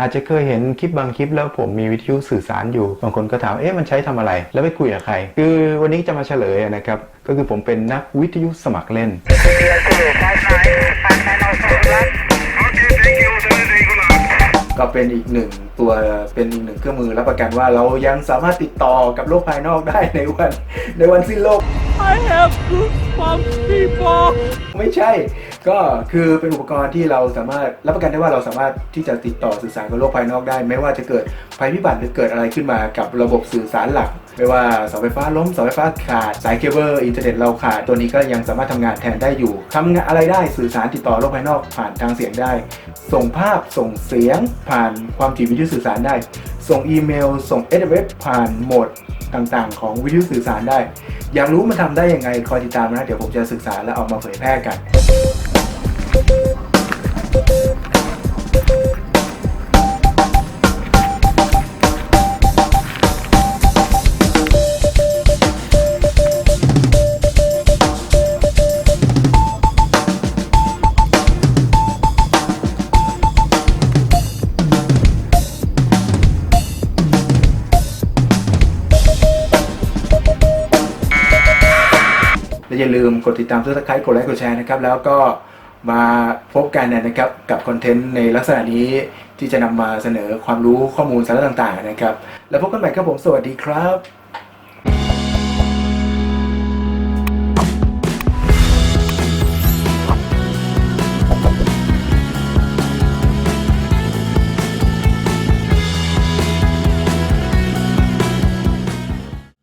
อาจจะเคยเห็นคลิปบางคลิปแล้วผมมีวิทยุสื่อสารอยู่ บางคนก็ถามเอ๊ะมันใช้ทำอะไร แล้วไปคุยกับใคร คือวันนี้จะมาเฉลยนะครับ ก็คือผมเป็นนักวิทยุสมัครเล่น ก็เป็นอีกหนึ่งตัวเป็นอีกหนึ่งเครื่องมือรับประกันว่าเรายังสามารถติดต่อกับโลกภายนอกได้ในวันในวันสิ้นโลก I have goosebumps, people. ไม่ใช่ ก็คือเป็นอุปกรณ์ที่เราสามารถรับประกันได้ว่าเราสามารถที่จะติดต่อสื่อสารกับโลกภายนอกได้ ไม่ว่าจะเกิดภัยพิบัติหรือเกิดอะไรขึ้นมากับระบบสื่อสารหลัก ไม่ว่าเสาไฟฟ้าล้มเสาไฟฟ้าขาดสายเคเบิลอินเทอร์เน็ตเราขาดตัวนี้ก็ยังสามารถทำงานแทนได้อยู่ทำงานอะไรได้สื่อสารติดต่อโลกภายนอกผ่านทางเสียงได้ ส่งภาพส่งเสียง ผ่านความถี่วิทยุสื่อสารได้ ส่งอีเมล ส่ง SMS ผ่านโหมดต่างๆ ของวิทยุสื่อสารได้ อยากรู้มันทำได้ยังไงคอยติดตามนะ เดี๋ยวผมจะศึกษาและเออกมาเผยแพร่กัน และอย่าลืมกดติดตามเพื่อสไครกดไลค์กดแชร์นะครับ แล้วก็มาพบกันนะครับกับคอนเทนต์ในลักษณะนี้ที่จะนำมาเสนอความรู้ข้อมูลสาระต่างๆนะครับ แล้วพบกันใหม่ครับผมสวัสดีครับ